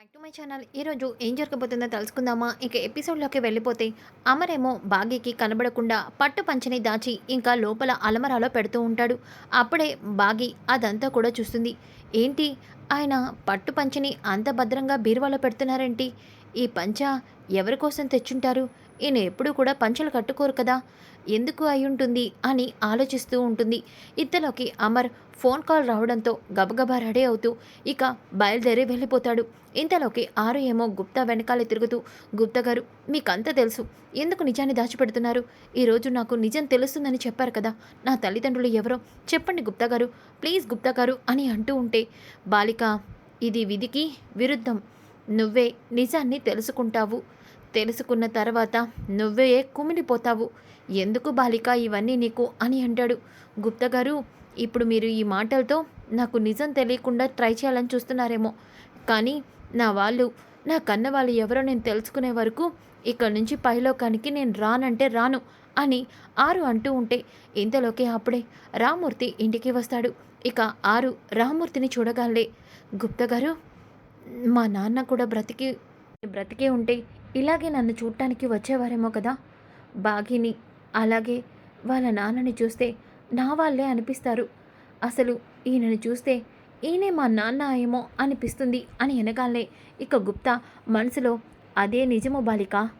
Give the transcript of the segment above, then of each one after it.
Back to my channel ఈరోజు ఏం జరగబోతుందో తెలుసుకుందామా? ఇక ఎపిసోడ్లోకి వెళ్ళిపోతే అమరేమో బాగీకి కనబడకుండా పట్టు పంచని దాచి ఇంకా లోపల అలమరాలో పెడుతూ ఉంటాడు. అప్పుడే బాగి అదంతా కూడా చూస్తుంది. ఏంటి? ఆయన పట్టు పంచని అంత భద్రంగా బీరువాలో పెడుతున్నారేంటి? ఈ పంచ ఎవరి కోసం తెచ్చుంటారు? ఈయన ఎప్పుడూ కూడా పంచలు కట్టుకోరు కదా. ఎందుకు అయి ఉంటుంది అని ఆలోచిస్తూ ఉంటుంది. ఇంతలోకి అమర్ ఫోన్ కాల్ రావడంతో గబగబా రెడీ అవుతూ ఇక బయలుదేరి వెళ్ళిపోతాడు. ఇంతలోకి ఆరు ఏమో గుప్తా వెనకాలే తిరుగుతూ గుప్తా గారు మీకంతా తెలుసు. ఎందుకు నిజాన్ని దాచిపెడుతున్నారు? ఈరోజు నాకు నిజం తెలుస్తుందని చెప్పారు కదా. నా తల్లిదండ్రులు ఎవరో? చెప్పండి గుప్తా గారు. ప్లీజ్ గుప్తా గారు అని అంటూ ఉంటే బాలిక ఇది విధికి విరుద్ధం. నువ్వే నిజాన్ని తెలుసుకుంటావు. తెలుసుకున్న తర్వాత నువ్వే కుమిలిపోతావు. ఎందుకు బాలిక ఇవన్నీ నీకు అని అంటాడు. గుప్తగారు ఇప్పుడు మీరు ఈ మాటలతో నాకు నిజం తెలియకుండా ట్రై చేయాలని చూస్తున్నారేమో. కానీ నా వాళ్ళు నా కన్న వాళ్ళు ఎవరో నేను తెలుసుకునే వరకు ఇక్కడ నుంచి పైలోకానికి నేను రానంటే రాను అని ఆరు అంటూ ఉంటే ఇంతలోకి అప్పుడే రామూర్తి ఇంటికి వస్తాడు. ఇక ఆరు రామూర్తిని చూడగాలే గుప్తగారు మా నాన్న కూడా బ్రతికి బ్రతికే ఉంటే ఇలాగే నన్ను చూడటానికి వచ్చేవారేమో కదా? బాగిని అలాగే వాళ్ళ నాన్నని చూస్తే నా వాళ్ళే అనిపిస్తారు. అసలు ఈయనని చూస్తే ఈయనే మా నాన్న ఏమో అనిపిస్తుంది అని వెనగాలే ఇక గుప్తా మనసులో అదే నిజము బాలిక?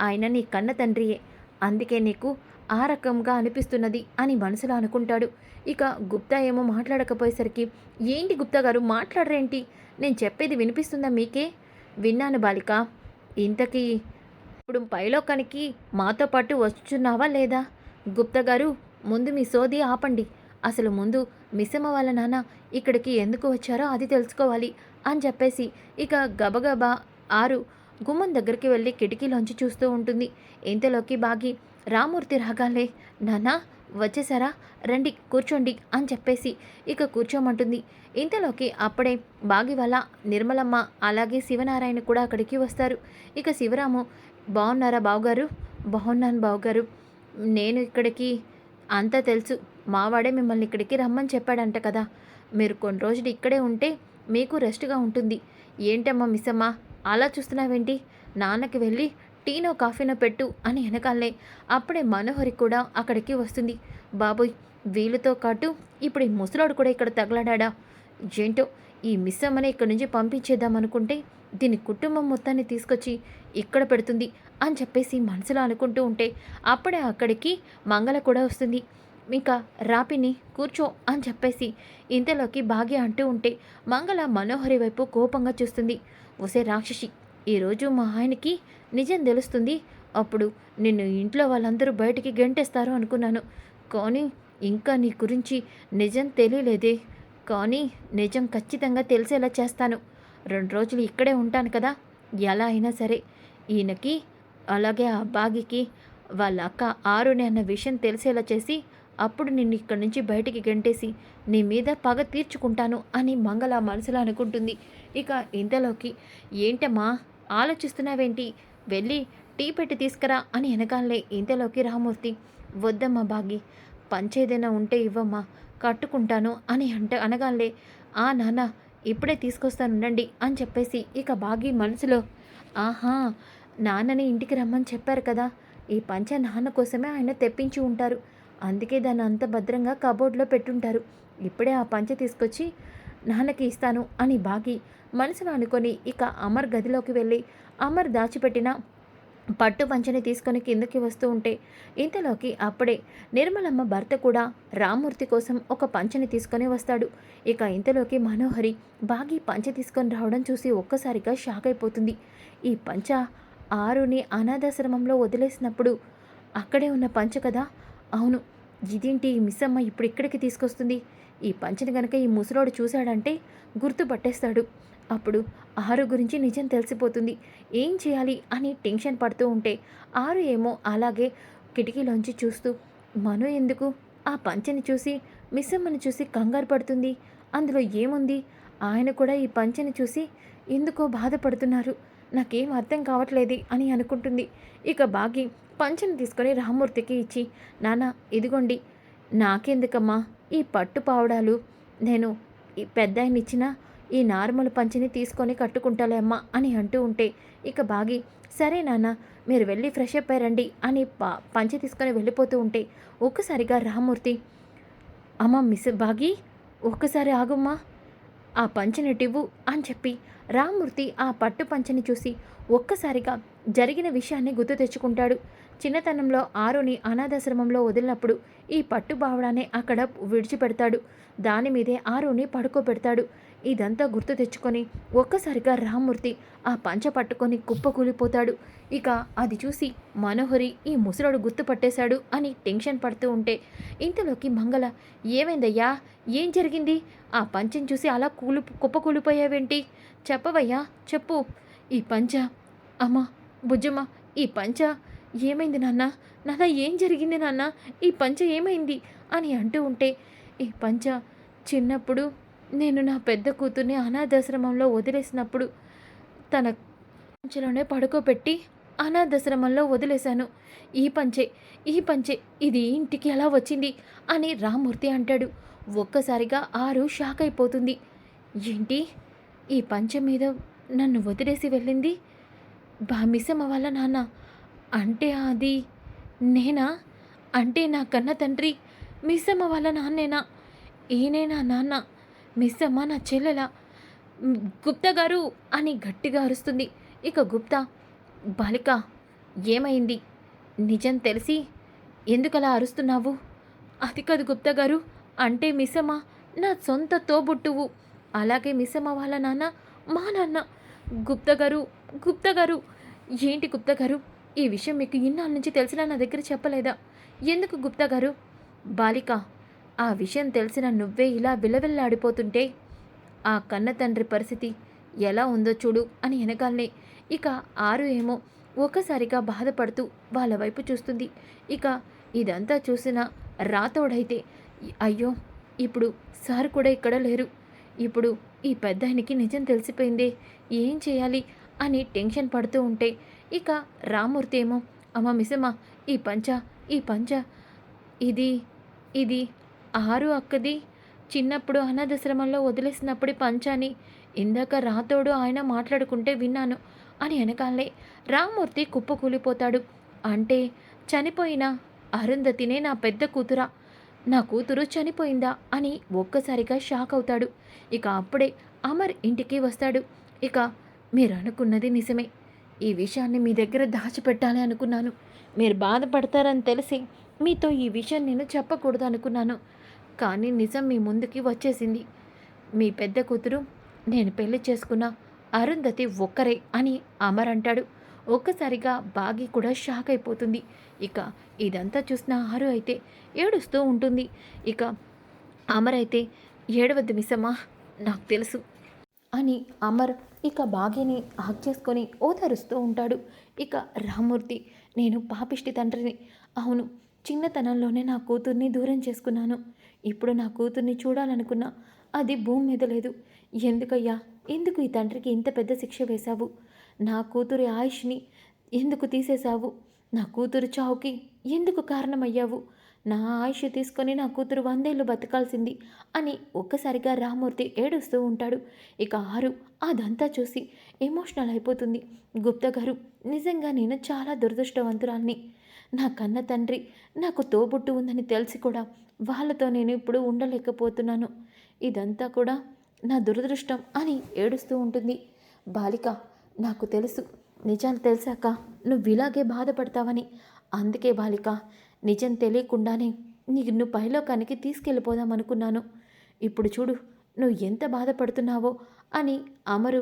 ఆయన నీ కన్న తండ్రియే. అందుకే నీకు ఆ రకంగా అనిపిస్తున్నది అని మనసులో అనుకుంటాడు. ఇక గుప్తా ఏమో మాట్లాడకపోయేసరికి ఏంటి గుప్తా గారు మాట్లాడరేంటి? నేను చెప్పేది వినిపిస్తుందా మీకే? విన్నాను బాలిక. ఇంతకీ ఇప్పుడు పైలోకానికి మాతో పాటు వస్తున్నావా లేదా? గుప్తా గారు ముందు మీ సోది ఆపండి. అసలు ముందు మిస్సమ్మ వాళ్ళ నాన్న ఇక్కడికి ఎందుకు వచ్చారో అది తెలుసుకోవాలి అని చెప్పేసి ఇక గబగబా ఆరు గుమ్మం దగ్గరికి వెళ్ళి కిటికీలోంచి చూస్తూ ఉంటుంది. ఇంతలోకి బాగి రామూర్తి రాగాలే నానా వచ్చేసారా? రండి కూర్చోండి అని చెప్పేసి ఇక కూర్చోమంటుంది. ఇంతలోకి అప్పుడే బాగి వల్ల నిర్మలమ్మ అలాగే శివనారాయణ కూడా అక్కడికి వస్తారు. ఇక శివరాము బాగున్నారా బావుగారు? బాగున్నాను బావుగారు. నేను ఇక్కడికి అంతా తెలుసు. మావాడే మిమ్మల్ని ఇక్కడికి రమ్మని చెప్పాడంట కదా. మీరు కొన్ని రోజులు ఇక్కడే ఉంటే మీకు రెస్ట్గా ఉంటుంది. ఏంటమ్మా మిస్సమ్మా? అలా చూస్తున్నావేంటి? నాన్నకి వెళ్ళి టీనో కాఫీనో పెట్టు అని వెనకాలే అప్పుడే మనోహరి కూడా అక్కడికి వస్తుంది. బాబోయ్ వీళ్ళతో కాటు ఇప్పుడు ఈ ముసలోడు కూడా ఇక్కడ తగలడా ఏంటో ఈ మిస్సమ్మని ఇక్కడి నుంచి పంపించేద్దాం అనుకుంటే దీని కుటుంబం మొత్తాన్ని తీసుకొచ్చి ఇక్కడ పెడుతుంది అని చెప్పేసి మనసులో అనుకుంటూ ఉంటే అప్పుడే అక్కడికి మంగళ కూడా వస్తుంది. ఇంకా రాపిని కూర్చో అని చెప్పేసి ఇంతలోకి భాగ్య అంటూ ఉంటే మంగళ మనోహరి వైపు కోపంగా చూస్తుంది. ఒసే రాక్షసి ఈరోజు మా ఆయనకి నిజం తెలుస్తుంది. అప్పుడు నిన్ను ఇంట్లో వాళ్ళందరూ బయటికి గెంటేస్తారు అనుకున్నాను. కానీ ఇంకా నీ గురించి నిజం తెలియలేదే. కానీ నిజం ఖచ్చితంగా తెలిసేలా చేస్తాను. రెండు రోజులు ఇక్కడే ఉంటాను కదా. ఎలా అయినా సరే ఈయనకి అలాగే ఆ బాగికి వాళ్ళ అక్క ఆరుని అన్న విషయం తెలిసేలా చేసి అప్పుడు నిన్ను ఇక్కడి నుంచి బయటికి గంటేసి నీ మీద పగ తీర్చుకుంటాను అని మంగళ మనసులో అనుకుంటుంది. ఇక ఇంతలోకి ఏంటమ్మా? ఆలోచిస్తున్నావేంటి? వెళ్ళి టీ పెట్టి తీసుకురా అని వెనకాలే ఇంతలోకి రామూర్తి వద్దమ్మా బాగి పంచేదైనా ఉంటే ఇవ్వమ్మా కట్టుకుంటాను అని అంట అనగాలే ఆ నాన్న ఇప్పుడే తీసుకొస్తానుండండి అని చెప్పేసి ఇక బాగి మనసులో ఆహా నాన్నని ఇంటికి రమ్మని చెప్పారు కదా ఈ పంచ నాన్న కోసమే ఆయన తెప్పించి ఉంటారు. అందుకే దాన్ని అంత భద్రంగా కబోర్డ్లో పెట్టుంటారు. ఇప్పుడే ఆ పంచ తీసుకొచ్చి నాన్నకి ఇస్తాను అని బాగి మనసులో అనుకొని ఇక అమర్ గదిలోకి వెళ్ళి అమర్ దాచిపెట్టిన పట్టు పంచని తీసుకొని కిందకి వస్తూ ఉంటే ఇంతలోకి అప్పుడే నిర్మలమ్మ భర్త కూడా రామ్మూర్తి కోసం ఒక పంచని తీసుకొని వస్తాడు. ఇక ఇంతలోకి మనోహరి బాగి పంచ తీసుకొని రావడం చూసి ఒక్కసారిగా షాక్ అయిపోతుంది. ఈ పంచ ఆరుని అనాథాశ్రమంలో వదిలేసినప్పుడు అక్కడే ఉన్న పంచ కదా? అవును. ఇదేంటి ఈ మిస్సమ్మ ఇప్పుడు ఇక్కడికి తీసుకొస్తుంది? ఈ పంచని గనక ఈ ముసలోడు చూశాడంటే గుర్తుపట్టేస్తాడు. అప్పుడు ఆరు గురించి నిజం తెలిసిపోతుంది. ఏం చేయాలి అని టెన్షన్ పడుతూ ఉంటే ఆరు ఏమో అలాగే కిటికీలోంచి చూస్తూ మను ఎందుకు? ఆ పంచని చూసి మిస్సమ్మని చూసి కంగారు పడుతుంది. అందులో ఏముంది? ఆయన కూడా ఈ పంచని చూసి ఎందుకో బాధపడుతున్నారు. నాకేం అర్థం కావట్లేదు అని అనుకుంటుంది. ఇక బాగి పంచని తీసుకొని రామూర్తికి ఇచ్చి నాన్న ఇదిగోండి. నాకెందుకమ్మా? ఈ పట్టు పావడాలు నేను ఈ పెద్ద ఆయన ఇచ్చిన ఈ నార్మల్ పంచిని తీసుకొని కట్టుకుంటాలే అమ్మా అని అంటూ ఉంటే ఇక బాగి సరే నాన్న మీరు వెళ్ళి ఫ్రెష్ అప్ అయ్యారండి అని ప పంచి తీసుకొని వెళ్ళిపోతూ ఉంటే ఒక్కసారిగా రామూర్తి అమ్మ మిస్ బాగి ఒక్కసారి ఆగుమ్మా ఆ పంచనిటివ్వు అని చెప్పి రామ్మూర్తి ఆ పట్టు పంచని చూసి ఒక్కసారిగా జరిగిన విషయాన్ని గుర్తు తెచ్చుకుంటాడు. చిన్నతనంలో ఆరుని అనాథాశ్రమంలో వదిలినప్పుడు ఈ పట్టు బావడానే అక్కడ విడిచిపెడతాడు. దాని మీదే ఆరుని పడుకోబెడతాడు. ఇదంతా గుర్తు తెచ్చుకొని ఒక్కసారిగా రామ్మూర్తి ఆ పంచ పట్టుకొని కుప్పకూలిపోతాడు ఇక అది చూసి మనోహరి ఈ ముసలోడు గుర్తుపట్టేశాడు అని టెన్షన్ పడుతూ ఉంటే ఇంతలోకి మంగళ ఏమైందయ్యా? ఏం జరిగింది? ఆ పంచం చూసి అలా కూలి కుప్పకూలిపోయావేంటి చెప్పవయ్యా చెప్పు. ఈ పంచ? అమ్మ బుజ్జమ్మ ఈ పంచ? ఏమైంది నాన్న? నాన్న ఏం జరిగింది నాన్న? ఈ పంచ ఏమైంది? అని అంటూ ఉంటే ఈ పంచ చిన్నప్పుడు నేను నా పెద్ద కూతుర్ని అనాథాశ్రమంలో వదిలేసినప్పుడు తన పంచలోనే పడుకోబెట్టి అనాథాశ్రమంలో వదిలేశాను. ఈ పంచే ఈ పంచే ఇది ఇంటికి ఎలా వచ్చింది అని రామూర్తి అంటాడు. ఒక్కసారిగా ఆరు షాక్ అయిపోతుంది. ఏంటి? ఈ పంచ మీద నన్ను వదిలేసి వెళ్ళింది? బా మిస్సమ్మ వాళ్ళ నాన్న. అంటే అది నేనా? అంటే నా కన్న తండ్రి మిస్సమ్మ వాళ్ళ నాన్నేనా? ఈయనే నా నాన్న. మిస్సమ్మ నా చెల్లెలా? గుప్తా గారు అని గట్టిగా అరుస్తుంది. ఇక గుప్తా బాలిక ఏమైంది? నిజం తెలిసి ఎందుకలా అరుస్తున్నావు? అది కాదు గుప్తా గారు అంటే మిసమ్మ నా సొంత తోబుట్టువు. అలాగే మిసమ్మ వాళ్ళ నాన్న మా నాన్న. గుప్తా గారు గుప్తా గారు ఏంటి గుప్తా గారు? ఈ విషయం మీకు ఇన్నాళ్ళ నుంచి తెలిసినా నా దగ్గర చెప్పలేదా? ఎందుకు గుప్తా గారు? బాలిక ఆ విషయం తెలిసిన నువ్వే ఇలా విలవిల్లాడిపోతుంటే ఆ కన్న తండ్రి పరిస్థితి ఎలా ఉందో చూడు అని వెనకాలనే ఇక ఆరు ఏమో ఒక్కసారిగా బాధపడుతూ వాళ్ళ వైపు చూస్తుంది. ఇక ఇదంతా చూసిన రాతోడైతే అయ్యో ఇప్పుడు సార్ కూడా ఇక్కడ లేరు. ఇప్పుడు ఈ పెద్దాయనికి నిజం తెలిసిపోయిందే ఏం చేయాలి అని టెన్షన్ పడుతూ ఉంటే ఇక రామూర్తి ఏమో అమ్మ మిసమ్మ ఈ పంచ ఈ పంచ ఇది ఇది ఆరు అక్కది చిన్నప్పుడు అనాథాశ్రమంలో వదిలేసినప్పుడు పంచాని ఇందాక రాతోడు ఆయన మాట్లాడుకుంటే విన్నాను అని వెనకాలే రామ్మూర్తి కుప్పకూలిపోతాడు. అంటే చనిపోయిన అరుంధతినే నా పెద్ద కూతురా? నా కూతురు చనిపోయిందా? అని ఒక్కసారిగా షాక్ అవుతాడు. ఇక అప్పుడే అమర్ ఇంటికి వస్తాడు. ఇక మీరు అనుకున్నది నిజమే. ఈ విషయాన్ని మీ దగ్గర దాచిపెట్టాలి అనుకున్నాను. మీరు బాధపడతారని తెలిసి మీతో ఈ విషయం నేను చెప్పకూడదు అనుకున్నాను కానీ నిజం మీ ముందుకి వచ్చేసింది. మీ పెద్ద కూతురు నేను పెళ్ళి చేసుకున్న అరుంధతి ఒక్కరే అని అమర్ అంటాడు. ఒక్కసారిగా బాగి కూడా షాక్ అయిపోతుంది. ఇక ఇదంతా చూసిన ఆరు అయితే ఏడుస్తూ ఉంటుంది. ఇక అమర్ అయితే ఏడవద్దు మిసమ్మా నాకు తెలుసు అని అమర్ ఇక బాగిని హక్ చేసుకొని ఓదరుస్తూ ఉంటాడు. ఇక రామూర్తి నేను పాపిష్టి తండ్రిని. అవును చిన్నతనంలోనే నా కూతుర్ని దూరం చేసుకున్నాను. ఇప్పుడు నా కూతుర్ని చూడాలనుకున్నా అది భూమి మీద లేదు. ఎందుకయ్యా? ఎందుకు ఈ తండ్రికి ఇంత పెద్ద శిక్ష వేశావు? నా కూతురి ఆయుష్ని ఎందుకు తీసేశావు? నా కూతురు చావుకి ఎందుకు కారణమయ్యావు? నా ఆయుష్ తీసుకొని నా కూతురు వందేళ్ళు బతకాల్సింది అని ఒక్కసారిగా రామూర్తి ఏడుస్తూ ఉంటాడు. ఇక ఆరు అదంతా చూసి ఎమోషనల్ అయిపోతుంది. గుప్తా గారు నిజంగా నేను చాలా దురదృష్టవంతురాల్ని. నా కన్న తండ్రి నాకు తోబుట్టు ఉందని తెలిసి కూడా వాళ్ళతో నేను ఇప్పుడు ఉండలేకపోతున్నాను. ఇదంతా కూడా నా దురదృష్టం అని ఏడుస్తూ ఉంటుంది. బాలిక నాకు తెలుసు. నిజాలు తెలిసాక నువ్వు ఇలాగే బాధపడతావని. అందుకే బాలిక నిజం తెలియకుండానే నీకు నువ్వు పైలోకానికి తీసుకెళ్ళిపోదాం అనుకున్నాను ఇప్పుడు చూడు నువ్వు ఎంత బాధపడుతున్నావో అని అమరు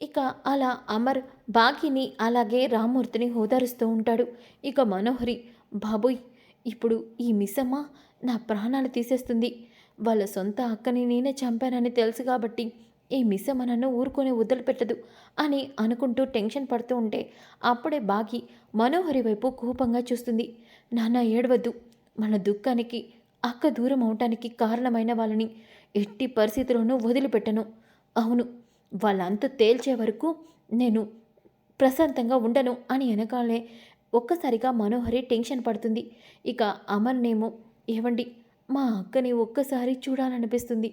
ఇక అలా అమర్ బాకీని అలాగే రామ్మూర్తిని హోదారుస్తూ ఉంటాడు. ఇక మనోహరి బాబోయ్ ఇప్పుడు ఈ మిస్సమ్మ నా ప్రాణాలు తీసేస్తుంది. వాళ్ళ సొంత అక్కని నేనే చంపానని తెలుసు కాబట్టి ఈ మిస్సమ్మ నన్ను ఊరుకొని వదిలిపెట్టదు అని అనుకుంటూ టెన్షన్ పడుతూ ఉంటే అప్పుడే బాగి మనోహరి వైపు కోపంగా చూస్తుంది. నాన్న ఏడవద్దు. మన దుఃఖానికి అక్క దూరం అవటానికి కారణమైన వాళ్ళని ఎట్టి పరిస్థితిలోనూ వదిలిపెట్టను. అవును వాళ్ళంతా తేల్చే వరకు నేను ప్రశాంతంగా ఉండను అని వెనకాలే ఒక్కసారిగా మనోహరి టెన్షన్ పడుతుంది. ఇక అమర్నేమో ఏవండి మా అక్కని ఒక్కసారి చూడాలనిపిస్తుంది.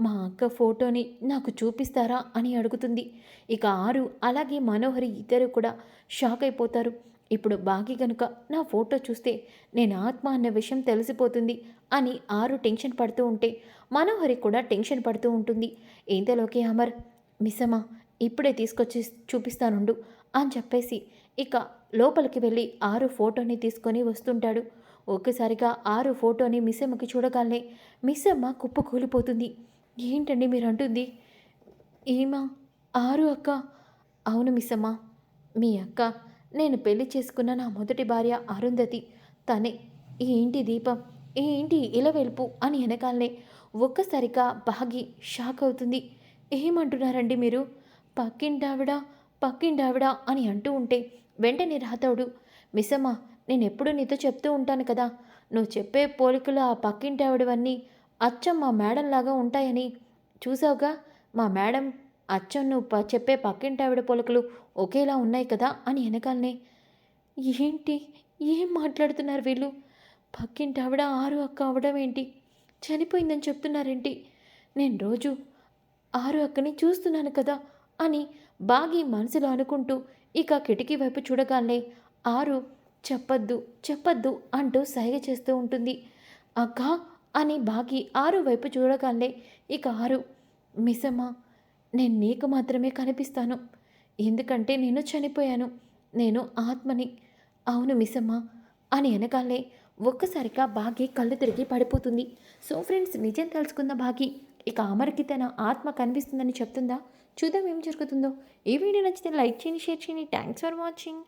మా అక్క ఫోటోని నాకు చూపిస్తారా? అని అడుగుతుంది. ఇక ఆరు అలాగే మనోహరి ఇద్దరు కూడా షాక్ అయిపోతారు. ఇప్పుడు బాగి గనుక నా ఫోటో చూస్తే నేను ఆత్మ అన్న విషయం తెలిసిపోతుంది అని ఆరు టెన్షన్ పడుతూ ఉంటే మనోహరి కూడా టెన్షన్ పడుతూ ఉంటుంది. ఇంతలోకి అమర్ మిసమా ఇప్పుడే తీసుకొచ్చి చూపిస్తానుండు అని చెప్పేసి ఇక లోపలికి వెళ్ళి ఆరు ఫోటోని తీసుకొని వస్తుంటాడు. ఒక్కసారిగా ఆరు ఫోటోని మిస్సమ్మకి చూడగానే మిస్సమ్మ కుప్ప కూలిపోతుంది. ఏంటండి మీరు అంటుంది ఏమా? ఆరు అక్క? అవును మిస్సమ్మ. మీ అక్క నేను పెళ్ళి చేసుకున్న నా మొదటి భార్య అరుంధతి. తనే. ఏంటి దీపం? ఏంటి ఇలా వెలుపు అని వెనకాలనే ఒక్కసారిగా బాగి షాక్ అవుతుంది. ఏమంటున్నారండి మీరు? పక్కింటావిడ పక్కింటావిడ అని అంటూ ఉంటే వెంటనే రాతవుడు మిసమ్మా నేను ఎప్పుడు నీతో చెప్తూ ఉంటాను కదా. నువ్వు చెప్పే పోలికలు ఆ పక్కింటావిడవన్నీ అచ్చం మా మేడంలాగా ఉంటాయని చూసావుగా? మా మేడం అచ్చం నువ్వు ప చెప్పే పక్కింటావిడ పోలికలు ఒకేలా ఉన్నాయి కదా అని వెనకాలనే. ఏంటి? ఏం మాట్లాడుతున్నారు వీళ్ళు? పక్కింటావిడ ఆరు అక్క అవడం ఏంటి? చనిపోయిందని చెప్తున్నారేంటి? నేను రోజు ఆరు అక్కని చూస్తున్నాను కదా అని బాగి మనసులో అనుకుంటూ ఇక కిటికీ వైపు చూడగానే ఆరు చెప్పద్దు చెప్పద్దు అంటూ సైగ చేస్తూ ఉంటుంది. అక్క అని బాగి ఆరు వైపు చూడగానే ఇక ఆరు మిసమ్మా నేను నీకు మాత్రమే కనిపిస్తాను. ఎందుకంటే నేను చనిపోయాను. నేను ఆత్మని. అవును మిసమ్మా అని అనగానే ఒక్కసారిగా బాగి కళ్ళు తిరిగి పడిపోతుంది. సో ఫ్రెండ్స్ నిజం తెలుసుకున్న బాగి? ఇక అమర్కి తన ఆత్మ కనిపిస్తుందని చెప్తుందా? చూద్దాం ఏం జరుగుతుందో. ఈ వీడియో నచ్చితే లైక్ చేయండి షేర్ చేయండి. Thanks for watching